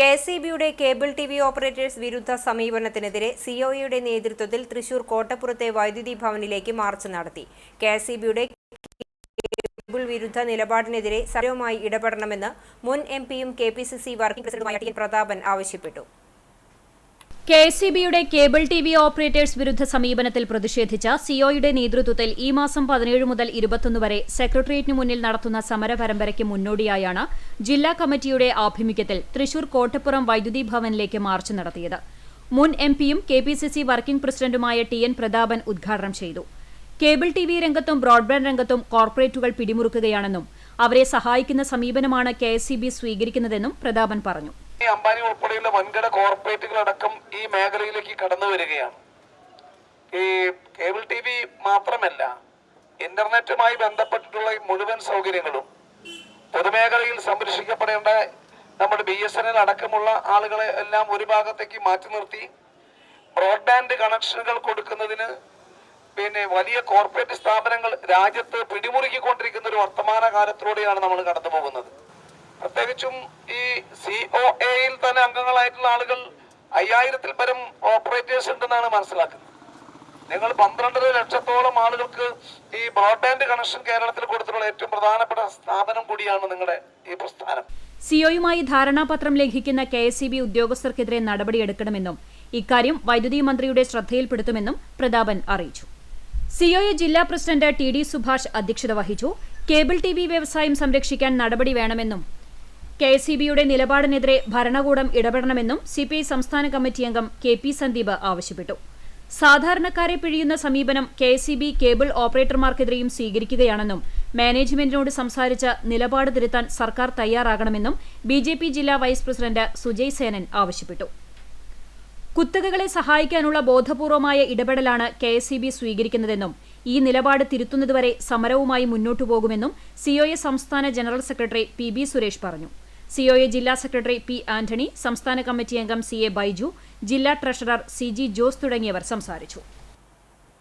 K S E ബിയുടെ cable T V operators വിരുദ്ധ സമീപനത്തിനെതിരെ സിഒഇയുടെ നേതൃത്വത്തിൽ തൃശൂർ കോട്ടപ്പുറത്തെ വൈദ്യുതി ഭവനിലേക്ക് മാർച്ച് നടത്തി. കെ എസ് ഇ ബിയുടെ കേബിൾ വിരുദ്ധ നിലപാടിനെതിരെ സജീവമായി ഇടപെടണമെന്ന് മുൻ എം പിയും K P C C working പ്രസിഡന്റുമായ ടി പ്രതാപൻ ആവശ്യപ്പെട്ടു. കെ എസ് സി ബിയുടെ കേബിൾ ടി വി ഓപ്പറേറ്റേഴ്സ് വിരുദ്ധ സമീപനത്തിൽ പ്രതിഷേധിച്ച സിഒയുടെ നേതൃത്വത്തിൽ ഈ മാസം പതിനേഴ് മുതൽ ഇരുപത്തൊന്ന് വരെ സെക്രട്ടേറിയറ്റിന് മുന്നിൽ നടത്തുന്ന സമര പരമ്പരയ്ക്ക് മുന്നോടിയായാണ് ജില്ലാ കമ്മിറ്റിയുടെ ആഭിമുഖ്യത്തിൽ തൃശൂർ കോട്ടപ്പുറം വൈദ്യുതി ഭവനിലേക്ക് മാർച്ച് നടത്തിയത്. മുൻ എം പിയും K P C C working പ്രസിഡന്റുമായ ടി എൻ പ്രതാപൻ ഉദ്ഘാടനം ചെയ്തു. കേബിൾ ടി വി രംഗത്തും ബ്രോഡ്ബാൻഡ് രംഗത്തും കോർപ്പറേറ്റുകൾ പിടിമുറുക്കുകയാണെന്നും അവരെ സഹായിക്കുന്ന സമീപനമാണ് കെ എസ് സി ബി സ്വീകരിക്കുന്നതെന്നും പ്രതാപൻ പറഞ്ഞു. ഈ അംബാനി ഉൾപ്പെടെയുള്ള വൻകിട കോർപ്പറേറ്റുകളടക്കം ഈ മേഖലയിലേക്ക് കടന്നു വരികയാണ്. ഈ കേബിൾ ടി വി മാത്രമല്ല ഇന്റർനെറ്റുമായി ബന്ധപ്പെട്ടിട്ടുള്ള മുഴുവൻ സൗകര്യങ്ങളും പൊതുമേഖലയിൽ സംരക്ഷിക്കപ്പെടേണ്ട നമ്മുടെ ബി എസ് എൻ എൽ അടക്കമുള്ള ആളുകളെ എല്ലാം ഒരു ഭാഗത്തേക്ക് മാറ്റി നിർത്തി ബ്രോഡ്ബാൻഡ് കണക്ഷനുകൾ കൊടുക്കുന്നതിന് പിന്നെ വലിയ കോർപ്പറേറ്റ് സ്ഥാപനങ്ങൾ രാജ്യത്ത് പിടിമുറുക്കിക്കൊണ്ടിരിക്കുന്ന ഒരു വർത്തമാന കാലത്തിലൂടെയാണ് നമ്മൾ കടന്നു പോകുന്നത് പ്രത്യേകിച്ചും ഈ സി ഒ എയിൽ തന്നെ അംഗങ്ങളായിട്ടുള്ള ആളുകൾ അയ്യായിരത്തിൽ പരം ഓപ്പറേറ്റേഴ്സ് ഉണ്ടെന്നാണ് മനസ്സിലാക്കുന്നത്. നിങ്ങൾ പന്ത്രണ്ടര ലക്ഷത്തോളം ആളുകൾക്ക് ഈ ബ്രോഡ്ബാൻഡ് കണക്ഷൻ കേരളത്തിൽ കൊടുത്തിട്ടുള്ള ഏറ്റവും പ്രധാനപ്പെട്ട സ്ഥാപനം കൂടിയാണ് നിങ്ങളുടെ ഈ പ്രസ്ഥാനം. സിഒയുമായി ധാരണാപത്രം ലംഘിക്കുന്ന കെ എസ് ഇ ബി ഉദ്യോഗസ്ഥർക്കെതിരെ നടപടിയെടുക്കണമെന്നും ഇക്കാര്യം വൈദ്യുതി മന്ത്രിയുടെ ശ്രദ്ധയിൽപ്പെടുത്തുമെന്നും പ്രതാപൻ അറിയിച്ചു. സിഒയെ ജില്ലാ പ്രസിഡന്റ് ടി ഡി സുഭാഷ് അധ്യക്ഷത വഹിച്ചു. കേബിൾ ടി വി വ്യവസായം സംരക്ഷിക്കാൻ നടപടി വേണമെന്നും കെ എസ് ഇ ബിയുടെ നിലപാടിനെതിരെ ഭരണകൂടം ഇടപെടണമെന്നും സിപിഐ സംസ്ഥാന കമ്മിറ്റി അംഗം കെ പി സന്ദീപ് ആവശ്യപ്പെട്ടു. സാധാരണക്കാരെ പിഴിയുന്ന സമീപനം K S E B cable ഓപ്പറേറ്റർമാർക്കെതിരെയും സ്വീകരിക്കുകയാണെന്നും മാനേജ്മെന്റിനോട് സംസാരിച്ച് നിലപാട് തിരുത്താൻ സർക്കാർ തയ്യാറാകണമെന്നും ബി ജെ പി ജില്ലാ വൈസ് പ്രസിഡന്റ് സുജയ് സേനൻ ആവശ്യപ്പെട്ടു. കുത്തകകളെ സഹായിക്കാനുള്ള ബോധപൂർവമായ ഇടപെടലാണ് കെ എസ് ഇ ബി സ്വീകരിക്കുന്നതെന്നും ഈ നിലപാട് തിരുത്തുന്നതുവരെ സമരവുമായി മുന്നോട്ടു പോകുമെന്നും സിഒഎ സംസ്ഥാന general secretary P B Suresh പറഞ്ഞു. സിഒഎ ജില്ലാ സെക്രട്ടറി പി ആന്റണി സംസ്ഥാന കമ്മിറ്റി അംഗം സി എ ബൈജു ജില്ലാ ട്രഷറർ സി ജി ജോസ് തുടങ്ങിയവർ സംസാരിച്ചു.